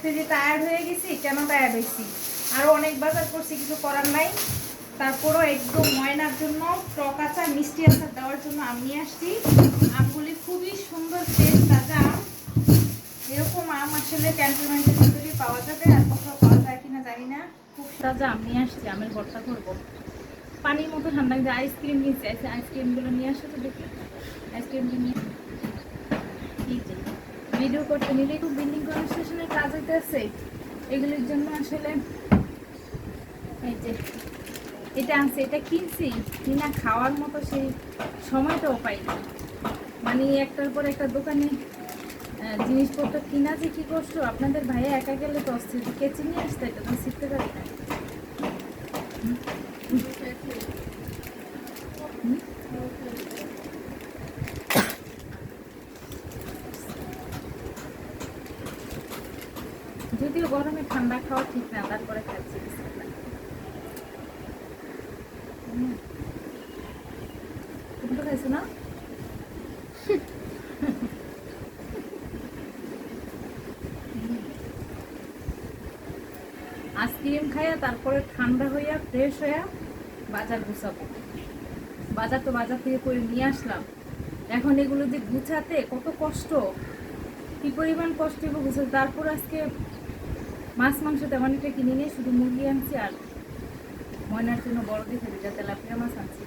করতে যে টায়ার্ড হয়ে গেছি, কেন টায়ার্ড হয়েছি? আরও অনেক বাজার করছি, কিছু করার নাই। তারপরও একদম ময়নার জন্য টক আচার, মিষ্টি আচার দেওয়ার জন্য আমি আসছি। আমগুলি খুবই সুন্দর ফ্রেশ তাজা। আম এরকম আম আসলে ক্যান্টনমেন্টের ভিতরে পাওয়া যাবে, আর কোথাও পাওয়া যায় কিনা জানি না। খুব তাজা আম আসছি, আমের ভর্তা করব। পানির মতো ঠান্ডা কিন্তু আইসক্রিম নিয়েছি আইসক্রিমগুলো নিয়ে আসো তো দেখি। আইসক্রিমটা নিয়ে এই যে। ভিডিও করতে নিলে খুব বিল্ডিং কনস্ট্রাকশনের কাজ হইতেছে। এগুলির জন্য আসলে এই যে, এটা আনছে, এটা কিনছি। কিনা খাওয়ার মতো সেই সময়টাও পাইনি। মানে একটার পর একটা দোকানে জিনিসপত্র কিনা যে কী কষ্ট, আপনাদের ভাইয়া একা গেলে তো অস্থির। কেচে নিয়ে আসতে এটা তো শিখতে পারি না। যদিও গরমে ঠান্ডা খাওয়া ঠিক না, তারপরে খাচ্ছি। খাইছো না? আইসক্রিম খাইয়া তারপরে ঠান্ডা হইয়া ফ্রেশ হইয়া বাজার গুছাবো। বাজার তো বাজার থেকে করে নিয়ে আসলাম। এখন এগুলো যে গুছাতে কত কষ্ট। কি পরিমাণ কষ্ট গুছাতে? তারপর আজকে মাছ, মাংস তেমন একটা কিনে নিয়ে শুধু মুরগি আনছি আর ময়নার জন্য বড় দেখে দুটা তেলাপিয়া মাছ আনছি।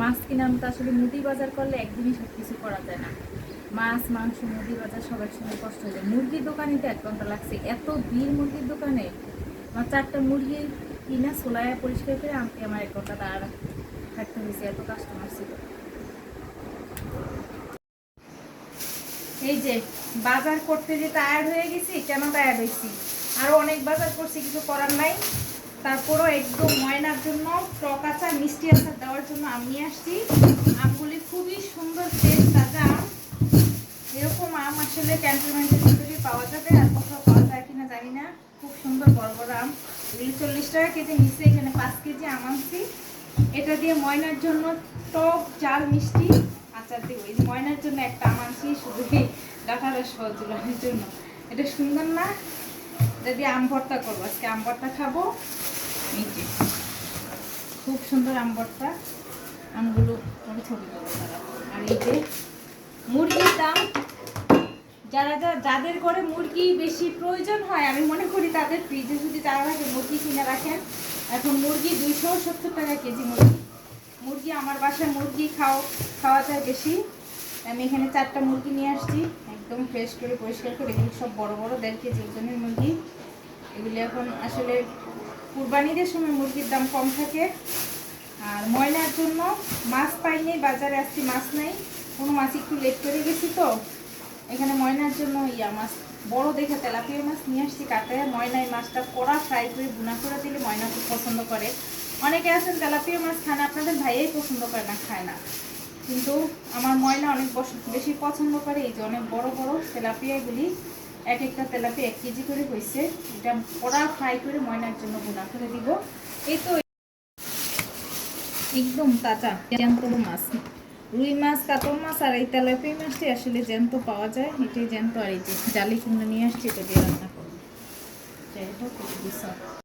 মাছ কিনে আনতে আসলে মুদি বাজার করলে একদিনই সব কিছু করা যায় না। মাছ, মাংস, মুদি বাজার সবার একসঙ্গে কষ্ট হয়ে যায়। মুরগির দোকানে তো এক ঘণ্টা লাগছে। এত ভিড় মুরগির দোকানে। আমার চারটা মুরগি কিনা সোলায়া পরিষ্কার করে আনতে আমার এক ঘণ্টা দাঁড়া থাকতে হয়েছে, এত কাস্টমার ছিল। এই যে, বাজার করতে যে টায়ার্ড হয়ে গেছি, কেন টায়ার্ড হয়েছি? আরও অনেক বাজার করছি, কিছু করার নাই। তারপরও একদম ময়নার জন্য টক আচার, মিষ্টি আচার দেওয়ার জন্য আমি নিয়ে আসছি। আমগুলি খুবই সুন্দর ফ্রেশ তাজা। আম এরকম আম আসলে ক্যান্টনমেন্টের ভিতরে পাওয়া যাবে, আর কোথাও পাওয়া যায় কিনা জানি না। খুব সুন্দর বড় বড় আম। এগুলি চল্লিশ টাকা কেজি নিচ্ছে এখানে পাঁচ কেজি আম আনছি। এটা দিয়ে ময়নার জন্য টক, চাল, মিষ্টি আচার দিব। এই ময়নার জন্য একটা আম আনছি, শুধু ডাটার সহজুলের জন্য। এটা সুন্দর না? দিয়ে আম ভর্তা করব, আজকে আম ভর্তা খাব। এই যে, খুব সুন্দর আম ভর্তা। আমগুলো আমি ছবি করব। আর এই যে, মুরগির দাম। যারা যা যাদের ঘরে মুরগি বেশি প্রয়োজন হয়, আমি মনে করি তাদের ফ্রিজে যদি তারা রাখে, মুরগি কিনে রাখেন। এখন মুরগি দুইশো সত্তর টাকা কেজি মুরগি। মুরগি আমার বাসায় মুরগি খাও খাওয়া যায় বেশি। আমি এখানে চারটা মুরগি নিয়ে আসছি। একদম ফ্রেশ করে পরিষ্কার করে এগুলো সব বড় বড় দেড় কেজি ওজনের মুরগি। এগুলি এখন আসলে কুরবানিদের সময় মুরগির দাম কম থাকে। আর ময়নার জন্য মাছ পাইনি বাজারে আসছি মাছ নাই। কোনো মাছ একটু লেট করে গেছি তো। এখানে ময়নার জন্য ইয়া মাছ, বড় দেখে তেলাপিয়া মাছ নিয়ে আসছি কাটায় ময়নায় মাছটা কড়া ফ্রাই করে ভুনা করে দিলে ময়না খুব পছন্দ করে। অনেকে আছেন তেলাপিয়া মাছ খান, আপনাদের ভাইয়াই পছন্দ করে না, খায় না। কিন্তু আমার ময়না অনেক বেশি পছন্দ করে এই যে অনেক বড় বড় তেলাপিয়াগুলি। এক একটা তেলাপিয়া এক কেজি করে হয়েছে এটা কড়া ফ্রাই করে ময়নার জন্য ভুনা করে দিব। এই তো একদম তাজা জ্যান্ত মাছ। রুই মাছ, কাতল মাছ আর এই তেলাপিয়া মাছটি আসলে জ্যান্ত পাওয়া যায়। এটাই জ্যান্ত আর এই যে জালি কিনে নিয়ে আসছি এটা দিয়ে রান্না করব। যাই দিছি।